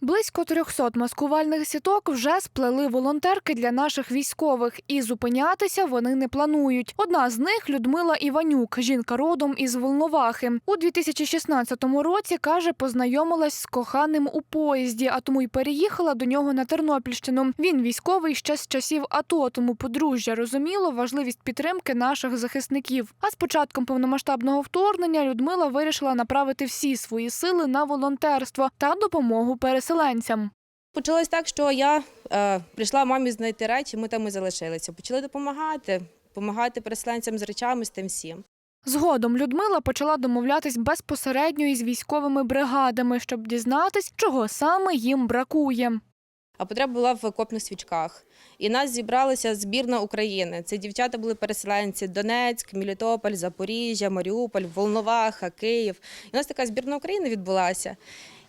Близько 300 маскувальних сіток вже сплели волонтерки для наших військових, і зупинятися вони не планують. Одна з них Людмила Іванюк, жінка родом із Волновахи. У 2016 році каже, познайомилась з коханим у поїзді, а тому й переїхала до нього на Тернопільщину. Він військовий ще з часів АТО, тому подружжя розуміло важливість підтримки наших захисників. А з початком повномасштабного вторгнення Людмила вирішила направити всі свої сили на волонтерство та допомогу переселенцям. Почалось так, що я е, прийшла мамі знайти речі, ми там і залишилися. Почали допомагати, допомагати переселенцям з речами, з тим всім. Згодом Людмила почала домовлятись безпосередньо із військовими бригадами, щоб дізнатись, чого саме їм бракує. А потреба була в окопних свічках. І нас зібралася збірна України. Це дівчата були переселенці Донецьк, Мелітополь, Запоріжжя, Маріуполь, Волноваха, Київ. І у нас така збірна України відбулася.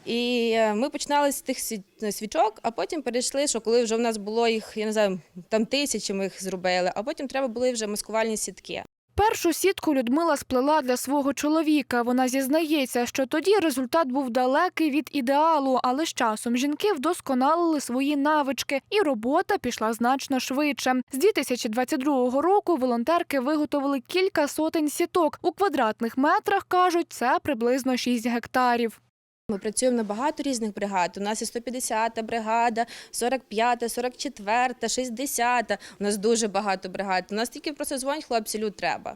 І е, ми починали з тих сві- свічок, а потім перейшли, що коли вже в нас було їх, я не знаю, там тисячі ми їх зробили, а потім треба були вже маскувальні сітки. Першу сітку Людмила сплела для свого чоловіка. Вона зізнається, що тоді результат був далекий від ідеалу, але з часом жінки вдосконалили свої навички, і робота пішла значно швидше. З 2022 року волонтерки виготовили кілька сотень сіток. У квадратних метрах кажуть, це приблизно 6 гектарів. Ми працюємо на багато різних бригад. У нас і 150-та бригада, 45-та, 44-та, 60-та. У нас дуже багато бригад. У нас тільки просто дзвонять хлопці, люд треба.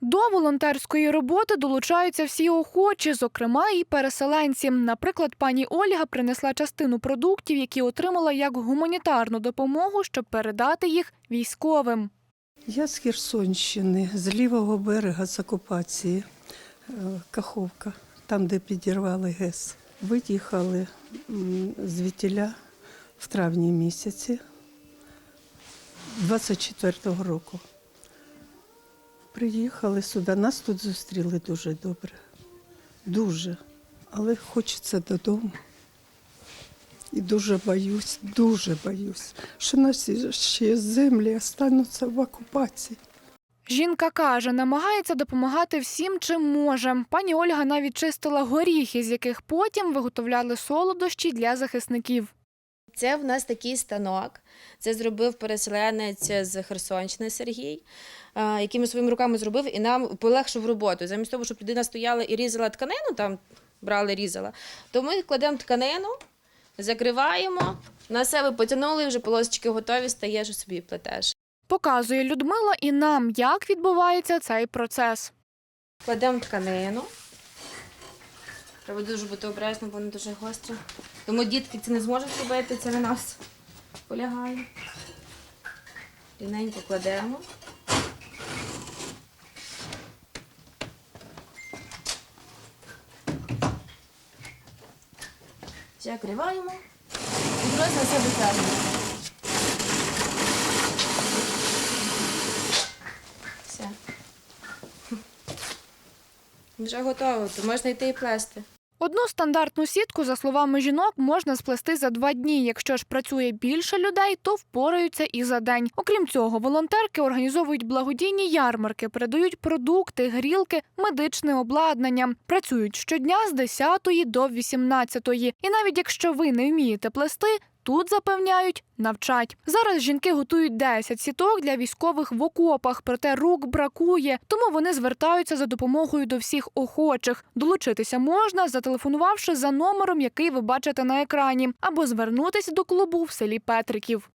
До волонтерської роботи долучаються всі охочі, зокрема і переселенці. Наприклад, пані Ольга принесла частину продуктів, які отримала як гуманітарну допомогу, щоб передати їх військовим. Я з Херсонщини, з лівого берега з окупації, е, Каховка, там, де підірвали ГЕС. Виїхали звідтіля в травні місяці 24-го року. Приїхали сюди, нас тут зустріли дуже добре. Дуже. Але хочеться додому. І дуже боюсь, дуже боюсь, що наші ще землі остануться в окупації. Жінка каже, намагається допомагати всім, чим може. Пані Ольга навіть чистила горіхи, з яких потім виготовляли солодощі для захисників. Це в нас такий станок. Це зробив переселенець з Херсонщини Сергій, е, який ми своїми руками зробив і нам полегшив роботу. Замість того, щоб людина стояла і різала тканину, там брали, різала, то ми кладемо тканину, закриваємо, на себе потягнули, вже полосочки готові, стаєш і собі плетеш. Показує Людмила і нам, як відбувається цей процес. Кладемо тканину. Треба дуже бути обережно, бо вони дуже гострі. Тому дітки це не зможуть робити, це на нас полягає. Рівненько кладемо. Закриваємо і просто на себе тягнемо. Вже готово, то можна йти і плести. Одну стандартну сітку, за словами жінок, можна сплести за два дні. Якщо ж працює більше людей, то впораються і за день. Окрім цього, волонтерки організовують благодійні ярмарки, передають продукти, грілки, медичне обладнання. Працюють щодня з 10 до 18. І навіть якщо ви не вмієте плести, Тут запевняють, навчать. Зараз жінки готують 10 сіток для військових в окопах, проте рук бракує, тому вони звертаються за допомогою до всіх охочих. Долучитися можна, зателефонувавши за номером, який ви бачите на екрані, або звернутися до клубу в селі Петриків.